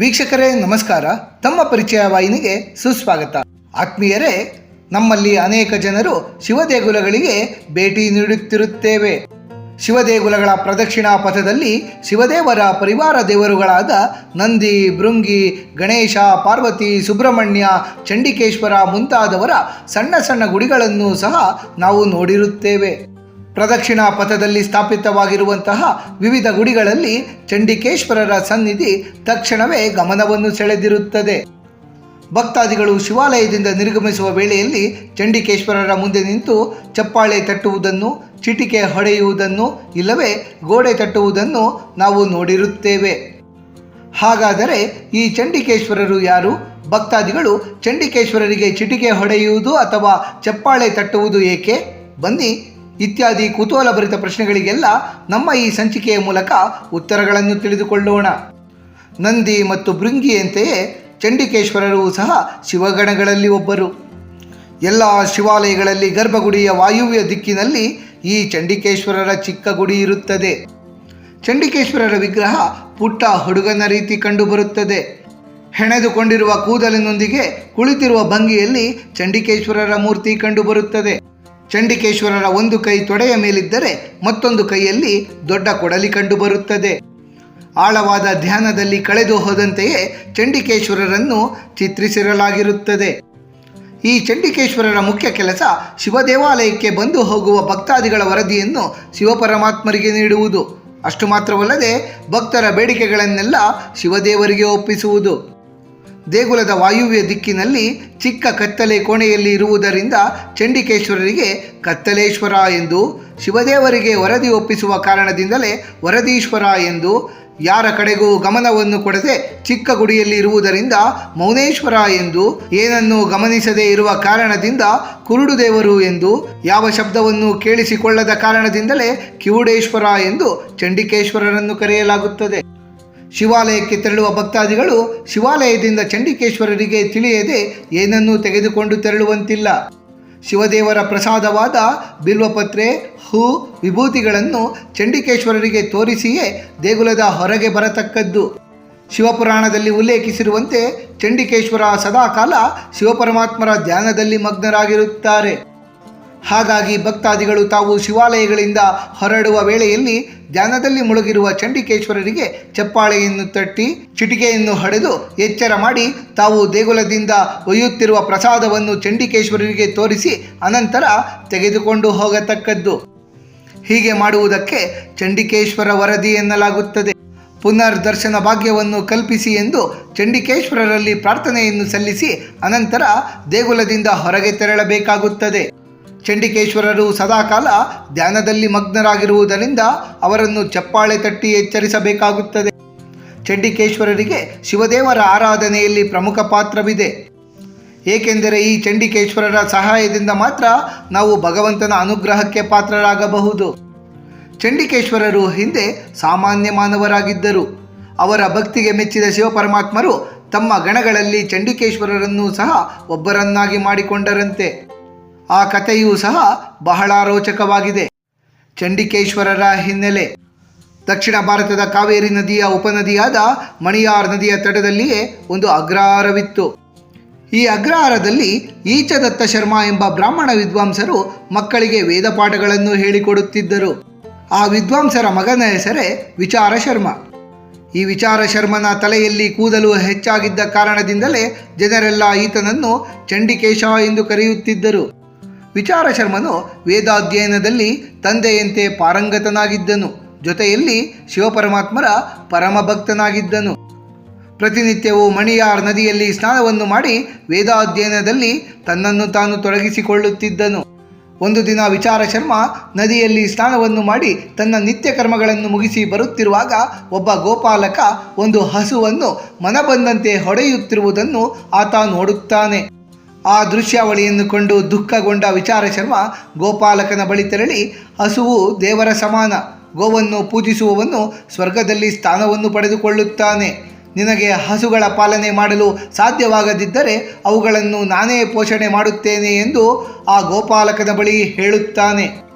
ವೀಕ್ಷಕರೇ, ನಮಸ್ಕಾರ. ತಮ್ಮ ಪರಿಚಯ ವಾಹಿನಿಗೆ ಸುಸ್ವಾಗತ. ಆತ್ಮೀಯರೇ, ನಮ್ಮಲ್ಲಿ ಅನೇಕ ಜನರು ಶಿವದೇಗುಲಗಳಿಗೆ ಭೇಟಿ ನೀಡುತ್ತಿರುತ್ತೇವೆ. ಶಿವದೇಗುಲಗಳ ಪ್ರದಕ್ಷಿಣಾ ಪಥದಲ್ಲಿ ಶಿವದೇವರ ಪರಿವಾರ ದೇವರುಗಳಾದ ನಂದಿ, ಭೃಂಗಿ, ಗಣೇಶ, ಪಾರ್ವತಿ, ಸುಬ್ರಹ್ಮಣ್ಯ, ಚಂಡಿಕೇಶ್ವರ ಮುಂತಾದವರ ಸಣ್ಣ ಸಣ್ಣ ಗುಡಿಗಳನ್ನು ಸಹ ನಾವು ನೋಡಿರುತ್ತೇವೆ. ಪ್ರದಕ್ಷಿಣಾ ಪಥದಲ್ಲಿ ಸ್ಥಾಪಿತವಾಗಿರುವಂತಹ ವಿವಿಧ ಗುಡಿಗಳಲ್ಲಿ ಚಂಡಿಕೇಶ್ವರರ ಸನ್ನಿಧಿ ತಕ್ಷಣವೇ ಗಮನವನ್ನು ಸೆಳೆದಿರುತ್ತದೆ. ಭಕ್ತಾದಿಗಳು ಶಿವಾಲಯದಿಂದ ನಿರ್ಗಮಿಸುವ ವೇಳೆಯಲ್ಲಿ ಚಂಡಿಕೇಶ್ವರರ ಮುಂದೆ ನಿಂತು ಚಪ್ಪಾಳೆ ತಟ್ಟುವುದನ್ನು, ಚಿಟಿಕೆ ಹೊಡೆಯುವುದನ್ನು, ಇಲ್ಲವೇ ಗೋಡೆ ತಟ್ಟುವುದನ್ನು ನಾವು ನೋಡಿರುತ್ತೇವೆ. ಹಾಗಾದರೆ ಈ ಚಂಡಿಕೇಶ್ವರರು ಯಾರು? ಭಕ್ತಾದಿಗಳು ಚಂಡಿಕೇಶ್ವರರಿಗೆ ಚಿಟಿಕೆ ಹೊಡೆಯುವುದು ಅಥವಾ ಚಪ್ಪಾಳೆ ತಟ್ಟುವುದು ಏಕೆ? ಬನ್ನಿ ಇತ್ಯಾದಿ ಕುತೂಹಲಭರಿತ ಪ್ರಶ್ನೆಗಳಿಗೆಲ್ಲ ನಮ್ಮ ಈ ಸಂಚಿಕೆಯ ಮೂಲಕ ಉತ್ತರಗಳನ್ನು ತಿಳಿದುಕೊಳ್ಳೋಣ. ನಂದಿ ಮತ್ತು ಭೃಂಗಿಯಂತೆಯೇ ಚಂಡಿಕೇಶ್ವರರು ಸಹ ಶಿವಗಣಗಳಲ್ಲಿ ಒಬ್ಬರು. ಎಲ್ಲ ಶಿವಾಲಯಗಳಲ್ಲಿ ಗರ್ಭಗುಡಿಯ ವಾಯುವ್ಯ ದಿಕ್ಕಿನಲ್ಲಿ ಈ ಚಂಡಿಕೇಶ್ವರರ ಚಿಕ್ಕ ಗುಡಿ ಇರುತ್ತದೆ. ಚಂಡಿಕೇಶ್ವರರ ವಿಗ್ರಹ ಪುಟ್ಟ ಹುಡುಗನ ರೀತಿ ಕಂಡುಬರುತ್ತದೆ. ಹೆಣೆದುಕೊಂಡಿರುವ ಕೂದಲಿನೊಂದಿಗೆ ಕುಳಿತಿರುವ ಭಂಗಿಯಲ್ಲಿ ಚಂಡಿಕೇಶ್ವರರ ಮೂರ್ತಿ ಕಂಡುಬರುತ್ತದೆ. ಚಂಡಿಕೇಶ್ವರರ ಒಂದು ಕೈ ತೊಡೆಯ ಮೇಲಿದ್ದರೆ ಮತ್ತೊಂದು ಕೈಯಲ್ಲಿ ದೊಡ್ಡ ಕೊಡಲಿ ಕಂಡುಬರುತ್ತದೆ. ಆಳವಾದ ಧ್ಯಾನದಲ್ಲಿ ಕಳೆದು ಹೋದಂತೆಯೇ ಚಂಡಿಕೇಶ್ವರರನ್ನು ಚಿತ್ರಿಸಿರಲಾಗಿರುತ್ತದೆ. ಈ ಚಂಡಿಕೇಶ್ವರರ ಮುಖ್ಯ ಕೆಲಸ ಶಿವದೇವಾಲಯಕ್ಕೆ ಬಂದು ಹೋಗುವ ಭಕ್ತಾದಿಗಳ ವರದಿಯನ್ನು ಶಿವಪರಮಾತ್ಮರಿಗೆ ನೀಡುವುದು. ಅಷ್ಟು ಮಾತ್ರವಲ್ಲದೆ ಭಕ್ತರ ಬೇಡಿಕೆಗಳನ್ನೆಲ್ಲ ಶಿವದೇವರಿಗೆ ಒಪ್ಪಿಸುವುದು. ದೇಗುಲದ ವಾಯುವ್ಯ ದಿಕ್ಕಿನಲ್ಲಿ ಚಿಕ್ಕ ಕತ್ತಲೆ ಕೋಣೆಯಲ್ಲಿ ಇರುವುದರಿಂದ ಚಂಡಿಕೇಶ್ವರರಿಗೆ ಕತ್ತಲೇಶ್ವರ ಎಂದು ಶಿವದೇವರಿಗೆ ವರದಿ ಒಪ್ಪಿಸುವ ಕಾರಣದಿಂದಲೇ ವರದೀಶ್ವರ ಎಂದು ಯಾರ ಕಡೆಗೂ ಗಮನವನ್ನು ಕೊಡದೆ ಚಿಕ್ಕ ಗುಡಿಯಲ್ಲಿ ಇರುವುದರಿಂದ ಮೌನೇಶ್ವರ ಎಂದು ಏನನ್ನು ಗಮನಿಸದೇ ಇರುವ ಕಾರಣದಿಂದ ಕುರುಡು ದೇವರು ಎಂದು ಯಾವ ಶಬ್ದವನ್ನು ಕೇಳಿಸಿಕೊಳ್ಳದ ಕಾರಣದಿಂದಲೇ ಕಿವುಡೇಶ್ವರ ಎಂದು ಚಂಡಿಕೇಶ್ವರರನ್ನು ಕರೆಯಲಾಗುತ್ತದೆ. ಶಿವಾಲಯಕ್ಕೆ ತೆರಳುವ ಭಕ್ತಾದಿಗಳು ಶಿವಾಲಯದಿಂದ ಚಂಡಿಕೇಶ್ವರರಿಗೆ ತಿಳಿಯದೆ ಏನನ್ನೂ ತೆಗೆದುಕೊಂಡು ತೆರಳುವಂತಿಲ್ಲ. ಶಿವದೇವರ ಪ್ರಸಾದವಾದ ಬಿಲ್ವಪತ್ರೆ, ಹೂ, ವಿಭೂತಿಗಳನ್ನು ಚಂಡಿಕೇಶ್ವರರಿಗೆ ತೋರಿಸಿಯೇ ದೇಗುಲದ ಹೊರಗೆ ಬರತಕ್ಕದ್ದು. ಶಿವಪುರಾಣದಲ್ಲಿ ಉಲ್ಲೇಖಿಸಿರುವಂತೆ ಚಂಡಿಕೇಶ್ವರ ಸದಾಕಾಲ ಶಿವಪರಮಾತ್ಮರ ಧ್ಯಾನದಲ್ಲಿ ಮಗ್ನರಾಗಿರುತ್ತಾರೆ. ಹಾಗಾಗಿ ಭಕ್ತಾದಿಗಳು ತಾವು ಶಿವಾಲಯಗಳಿಂದ ಹೊರಡುವ ವೇಳೆಯಲ್ಲಿ ಧ್ಯಾನದಲ್ಲಿ ಮುಳುಗಿರುವ ಚಂಡಿಕೇಶ್ವರರಿಗೆ ಚಪ್ಪಾಳೆಯನ್ನು ತಟ್ಟಿ ಚಿಟಿಕೆಯನ್ನು ಹಡೆದು ಎಚ್ಚರ ಮಾಡಿ ತಾವು ದೇಗುಲದಿಂದ ಒಯ್ಯುತ್ತಿರುವ ಪ್ರಸಾದವನ್ನು ಚಂಡಿಕೇಶ್ವರರಿಗೆ ತೋರಿಸಿ ಅನಂತರ ತೆಗೆದುಕೊಂಡು ಹೋಗತಕ್ಕದ್ದು. ಹೀಗೆ ಮಾಡುವುದಕ್ಕೆ ಚಂಡಿಕೇಶ್ವರ ವರದಿ ಎನ್ನಲಾಗುತ್ತದೆ. ಪುನರ್ ದರ್ಶನ ಭಾಗ್ಯವನ್ನು ಕಲ್ಪಿಸಿ ಎಂದು ಚಂಡಿಕೇಶ್ವರರಲ್ಲಿ ಪ್ರಾರ್ಥನೆಯನ್ನು ಸಲ್ಲಿಸಿ ಅನಂತರ ದೇಗುಲದಿಂದ ಹೊರಗೆ ತೆರಳಬೇಕಾಗುತ್ತದೆ. ಚಂಡಿಕೇಶ್ವರರು ಸದಾಕಾಲ ಧ್ಯಾನದಲ್ಲಿ ಮಗ್ನರಾಗಿರುವುದರಿಂದ ಅವರನ್ನು ಚಪ್ಪಾಳೆ ತಟ್ಟಿ ಎಚ್ಚರಿಸಬೇಕಾಗುತ್ತದೆ. ಚಂಡಿಕೇಶ್ವರರಿಗೆ ಶಿವದೇವರ ಆರಾಧನೆಯಲ್ಲಿ ಪ್ರಮುಖ ಪಾತ್ರವಿದೆ. ಏಕೆಂದರೆ ಈ ಚಂಡಿಕೇಶ್ವರರ ಸಹಾಯದಿಂದ ಮಾತ್ರ ನಾವು ಭಗವಂತನ ಅನುಗ್ರಹಕ್ಕೆ ಪಾತ್ರರಾಗಬಹುದು. ಚಂಡಿಕೇಶ್ವರರು ಹಿಂದೆ ಸಾಮಾನ್ಯ ಮಾನವರಾಗಿದ್ದರು. ಅವರ ಭಕ್ತಿಗೆ ಮೆಚ್ಚಿದ ಶಿವಪರಮಾತ್ಮರು ತಮ್ಮ ಗಣಗಳಲ್ಲಿ ಚಂಡಿಕೇಶ್ವರರನ್ನು ಸಹ ಒಬ್ಬರನ್ನಾಗಿ ಮಾಡಿಕೊಂಡರಂತೆ. ಆ ಕಥೆಯೂ ಸಹ ಬಹಳ ರೋಚಕವಾಗಿದೆ. ಚಂಡಿಕೇಶ್ವರರ ಹಿನ್ನೆಲೆ. ದಕ್ಷಿಣ ಭಾರತದ ಕಾವೇರಿ ನದಿಯ ಉಪನದಿಯಾದ ಮಣಿಯಾರ್ ನದಿಯ ತಟದಲ್ಲಿಯೇ ಒಂದು ಅಗ್ರಹಾರವಿತ್ತು. ಈ ಅಗ್ರಹಾರದಲ್ಲಿ ಈಚದತ್ತ ಶರ್ಮಾ ಎಂಬ ಬ್ರಾಹ್ಮಣ ವಿದ್ವಾಂಸರು ಮಕ್ಕಳಿಗೆ ವೇದ ಪಾಠಗಳನ್ನು ಹೇಳಿಕೊಡುತ್ತಿದ್ದರು. ಆ ವಿದ್ವಾಂಸರ ಮಗನ ಹೆಸರೇ ವಿಚಾರ ಶರ್ಮ. ಈ ವಿಚಾರ ಶರ್ಮನ ತಲೆಯಲ್ಲಿ ಕೂದಲು ಹೆಚ್ಚಾಗಿದ್ದ ಕಾರಣದಿಂದಲೇ ಜನರೆಲ್ಲ ಈತನನ್ನು ಚಂಡಿಕೇಶ ಎಂದು ಕರೆಯುತ್ತಿದ್ದರು. ವಿಚಾರ ಶರ್ಮನು ವೇದಾಧ್ಯಯನದಲ್ಲಿ ತಂದೆಯಂತೆ ಪಾರಂಗತನಾಗಿದ್ದನು. ಜೊತೆಯಲ್ಲಿ ಶಿವಪರಮಾತ್ಮರ ಪರಮ ಭಕ್ತನಾಗಿದ್ದನು ಪ್ರತಿನಿತ್ಯವೂ ಮಣಿಯಾರ್ ನದಿಯಲ್ಲಿ ಸ್ನಾನವನ್ನು ಮಾಡಿ ವೇದಾಧ್ಯಯನದಲ್ಲಿ ತನ್ನನ್ನು ತಾನು ತೊಡಗಿಸಿಕೊಳ್ಳುತ್ತಿದ್ದನು. ಒಂದು ದಿನ ವಿಚಾರ ಶರ್ಮ ನದಿಯಲ್ಲಿ ಸ್ನಾನವನ್ನು ಮಾಡಿ ತನ್ನ ನಿತ್ಯ ಕರ್ಮಗಳನ್ನು ಮುಗಿಸಿ ಬರುತ್ತಿರುವಾಗ ಒಬ್ಬ ಗೋಪಾಲಕ ಒಂದು ಹಸುವನ್ನು ಮನಬಂದಂತೆ ಹೊಡೆಯುತ್ತಿರುವುದನ್ನು ಆತ ನೋಡುತ್ತಾನೆ. ಆ ದೃಶ್ಯಾವಳಿಯನ್ನು ಕಂಡು ದುಃಖಗೊಂಡ ವಿಚಾರ ಶರ್ಮ ಗೋಪಾಲಕನ ಬಳಿ ತೆರಳಿ, ಹಸುವು ದೇವರ ಸಮಾನ, ಗೋವನ್ನು ಪೂಜಿಸುವವನು ಸ್ವರ್ಗದಲ್ಲಿ ಸ್ಥಾನವನ್ನು ಪಡೆದುಕೊಳ್ಳುತ್ತಾನೆ. ನಿನಗೆ ಹಸುಗಳ ಪಾಲನೆ ಮಾಡಲು ಸಾಧ್ಯವಾಗದಿದ್ದರೆ ಅವುಗಳನ್ನು ನಾನೇ ಪೋಷಣೆ ಮಾಡುತ್ತೇನೆ ಎಂದು ಆ ಗೋಪಾಲಕನ ಬಳಿ ಹೇಳುತ್ತಾನೆ.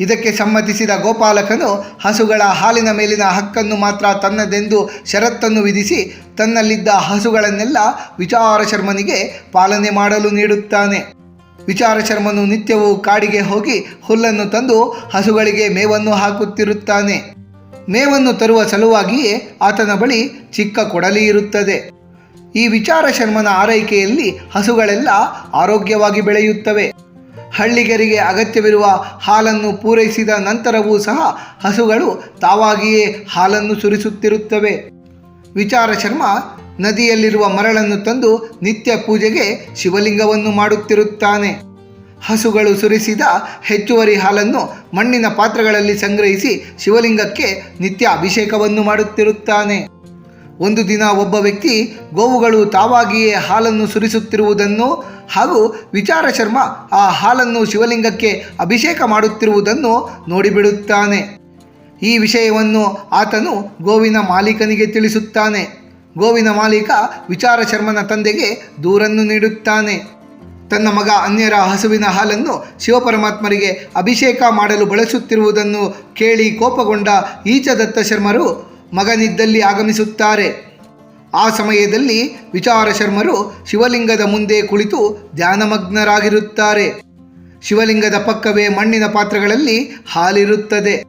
ಇದಕ್ಕೆ ಸಮ್ಮತಿಸಿದ ಗೋಪಾಲಕನು ಹಸುಗಳ ಹಾಲಿನ ಮೇಲಿನ ಹಕ್ಕನ್ನು ಮಾತ್ರ ತನ್ನದೆಂದು ಷರತ್ತನ್ನು ವಿಧಿಸಿ ತನ್ನಲ್ಲಿದ್ದ ಹಸುಗಳನ್ನೆಲ್ಲ ವಿಚಾರ ಶರ್ಮನಿಗೆ ಪಾಲನೆ ಮಾಡಲು ನೀಡುತ್ತಾನೆ. ವಿಚಾರ ಶರ್ಮನು ನಿತ್ಯವೂ ಕಾಡಿಗೆ ಹೋಗಿ ಹುಲ್ಲನ್ನು ತಂದು ಹಸುಗಳಿಗೆ ಮೇವನ್ನು ಹಾಕುತ್ತಿರುತ್ತಾನೆ. ಮೇವನ್ನು ತರುವ ಸಲುವಾಗಿಯೇ ಆತನ ಬಳಿ ಚಿಕ್ಕ ಕೊಡಲಿ ಇರುತ್ತದೆ. ಈ ವಿಚಾರ ಶರ್ಮನ ಆರೈಕೆಯಲ್ಲಿ ಹಸುಗಳೆಲ್ಲ ಆರೋಗ್ಯವಾಗಿ ಬೆಳೆಯುತ್ತವೆ. ಹಳ್ಳಿಗರಿಗೆ ಅಗತ್ಯವಿರುವ ಹಾಲನ್ನು ಪೂರೈಸಿದ ನಂತರವೂ ಸಹ ಹಸುಗಳು ತಾವಾಗಿಯೇ ಹಾಲನ್ನು ಸುರಿಸುತ್ತಿರುತ್ತವೆ. ವಿಚಾರ ಶರ್ಮ ನದಿಯಲ್ಲಿರುವ ಮರಳನ್ನು ತಂದು ನಿತ್ಯ ಪೂಜೆಗೆ ಶಿವಲಿಂಗವನ್ನು ಮಾಡುತ್ತಿರುತ್ತಾನೆ. ಹಸುಗಳು ಸುರಿಸಿದ ಹೆಚ್ಚುವರಿ ಹಾಲನ್ನು ಮಣ್ಣಿನ ಪಾತ್ರಗಳಲ್ಲಿ ಸಂಗ್ರಹಿಸಿ ಶಿವಲಿಂಗಕ್ಕೆ ನಿತ್ಯ ಅಭಿಷೇಕವನ್ನು ಮಾಡುತ್ತಿರುತ್ತಾನೆ. ಒಂದು ದಿನ ಒಬ್ಬ ವ್ಯಕ್ತಿ ಗೋವುಗಳು ತಾವಾಗಿಯೇ ಹಾಲನ್ನು ಸುರಿಸುತ್ತಿರುವುದನ್ನು ಹಾಗೂ ವಿಚಾರ ಶರ್ಮ ಆ ಹಾಲನ್ನು ಶಿವಲಿಂಗಕ್ಕೆ ಅಭಿಷೇಕ ಮಾಡುತ್ತಿರುವುದನ್ನು ನೋಡಿಬಿಡುತ್ತಾನೆ. ಈ ವಿಷಯವನ್ನು ಆತನು ಗೋವಿನ ಮಾಲೀಕನಿಗೆ ತಿಳಿಸುತ್ತಾನೆ. ಗೋವಿನ ಮಾಲೀಕ ವಿಚಾರ ಶರ್ಮನ ತಂದೆಗೆ ದೂರನ್ನು ನೀಡುತ್ತಾನೆ. ತನ್ನ ಮಗ ಅನ್ಯರ ಹಸುವಿನ ಹಾಲನ್ನು ಶಿವಪರಮಾತ್ಮರಿಗೆ ಅಭಿಷೇಕ ಮಾಡಲು ಬಳಸುತ್ತಿರುವುದನ್ನು ಕೇಳಿ ಕೋಪಗೊಂಡ ಈಚದತ್ತ ಶರ್ಮರು ಮಗನಿದ್ದಲ್ಲಿ ಆಗಮಿಸುತ್ತಾರೆ. ಆ ಸಮಯದಲ್ಲಿ ವಿಚಾರ ಶರ್ಮರು ಶಿವಲಿಂಗದ ಮುಂದೆ ಕುಳಿತು ಧ್ಯಾನಮಗ್ನರಾಗಿರುತ್ತಾರೆ. ಶಿವಲಿಂಗದ ಪಕ್ಕವೇ ಮಣ್ಣಿನ ಪಾತ್ರಗಳಲ್ಲಿ ಹಾಲಿರುತ್ತದೆ.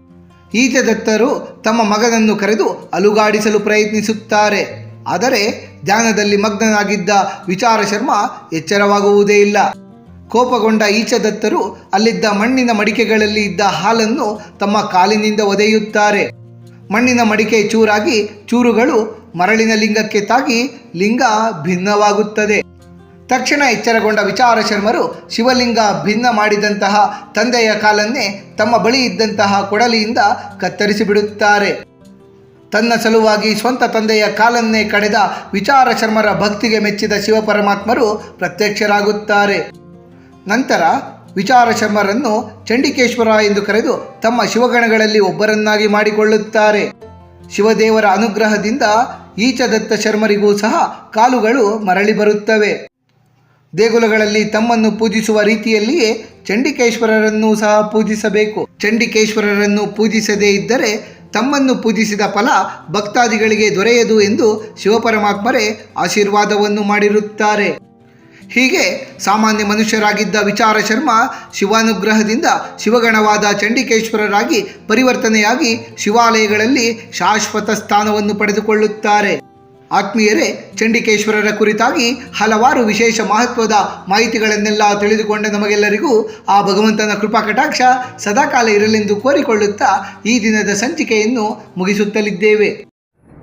ಈಚದತ್ತರು ತಮ್ಮ ಮಗನನ್ನು ಕರೆದು ಅಲುಗಾಡಿಸಲು ಪ್ರಯತ್ನಿಸುತ್ತಾರೆ. ಆದರೆ ಧ್ಯಾನದಲ್ಲಿ ಮಗ್ನನಾಗಿದ್ದ ವಿಚಾರ ಶರ್ಮ ಎಚ್ಚರವಾಗುವುದೇ ಇಲ್ಲ. ಕೋಪಗೊಂಡ ಈಚದತ್ತರು ಅಲ್ಲಿದ್ದ ಮಣ್ಣಿನ ಮಡಿಕೆಗಳಲ್ಲಿ ಇದ್ದ ಹಾಲನ್ನು ತಮ್ಮ ಕಾಲಿನಿಂದ ಒದೆಯುತ್ತಾರೆ. ಮಣ್ಣಿನ ಮಡಿಕೆ ಚೂರಾಗಿ ಚೂರುಗಳು ಮರಳಿನ ಲಿಂಗಕ್ಕೆ ತಾಗಿ ಲಿಂಗ ಭಿನ್ನವಾಗುತ್ತದೆ. ತಕ್ಷಣ ಎಚ್ಚರಗೊಂಡ ವಿಚಾರ ಶರ್ಮರು ಶಿವಲಿಂಗ ಭಿನ್ನ ಮಾಡಿದಂತಹ ತಂದೆಯ ಕಾಲನ್ನೇ ತಮ್ಮ ಬಳಿ ಇದ್ದಂತಹ ಕೊಡಲಿಯಿಂದ ಕತ್ತರಿಸಿಬಿಡುತ್ತಾರೆ ತನ್ನ ಸಲುವಾಗಿ ಸ್ವಂತ ತಂದೆಯ ಕಾಲನ್ನೇ ಕಡೆದ ವಿಚಾರ ಶರ್ಮರ ಭಕ್ತಿಗೆ ಮೆಚ್ಚಿದ ಶಿವಪರಮಾತ್ಮರು ಪ್ರತ್ಯಕ್ಷರಾಗುತ್ತಾರೆ. ನಂತರ ವಿಚಾರ ಶರ್ಮರನ್ನು ಚಂಡಿಕೇಶ್ವರ ಎಂದು ಕರೆದು ತಮ್ಮ ಶಿವಗಣಗಳಲ್ಲಿ ಒಬ್ಬರನ್ನಾಗಿ ಮಾಡಿಕೊಳ್ಳುತ್ತಾರೆ. ಶಿವದೇವರ ಅನುಗ್ರಹದಿಂದ ಈಚದತ್ತ ಶರ್ಮರಿಗೂ ಸಹ ಕಾಲುಗಳು ಮರಳಿ ಬರುತ್ತವೆ. ದೇಗುಲಗಳಲ್ಲಿ ತಮ್ಮನ್ನು ಪೂಜಿಸುವ ರೀತಿಯಲ್ಲಿಯೇ ಚಂಡಿಕೇಶ್ವರರನ್ನು ಸಹ ಪೂಜಿಸಬೇಕು. ಚಂಡಿಕೇಶ್ವರರನ್ನು ಪೂಜಿಸದೇ ಇದ್ದರೆ ತಮ್ಮನ್ನು ಪೂಜಿಸಿದ ಫಲ ಭಕ್ತಾದಿಗಳಿಗೆ ದೊರೆಯದು ಎಂದು ಶಿವಪರಮಾತ್ಮರೇ ಆಶೀರ್ವಾದವನ್ನು ಮಾಡಿರುತ್ತಾರೆ. ಹೀಗೆ ಸಾಮಾನ್ಯ ಮನುಷ್ಯರಾಗಿದ್ದ ವಿಚಾರ ಶರ್ಮ ಶಿವಾನುಗ್ರಹದಿಂದ ಶಿವಗಣವಾದ ಚಂಡಿಕೇಶ್ವರರಾಗಿ ಪರಿವರ್ತನೆಯಾಗಿ ಶಿವಾಲಯಗಳಲ್ಲಿ ಶಾಶ್ವತ ಸ್ಥಾನವನ್ನು ಪಡೆದುಕೊಳ್ಳುತ್ತಾರೆ. ಆತ್ಮೀಯರೇ, ಚಂಡಿಕೇಶ್ವರರ ಕುರಿತಾಗಿ ಹಲವಾರು ವಿಶೇಷ ಮಹತ್ವದ ಮಾಹಿತಿಗಳನ್ನೆಲ್ಲ ತಿಳಿದುಕೊಂಡ ನಮಗೆಲ್ಲರಿಗೂ ಆ ಭಗವಂತನ ಕೃಪಾ ಕಟಾಕ್ಷ ಸದಾಕಾಲ ಇರಲೆಂದು ಕೋರಿಕೊಳ್ಳುತ್ತಾ ಈ ದಿನದ ಸಂಚಿಕೆಯನ್ನು ಮುಗಿಸುತ್ತಲಿದ್ದೇವೆ.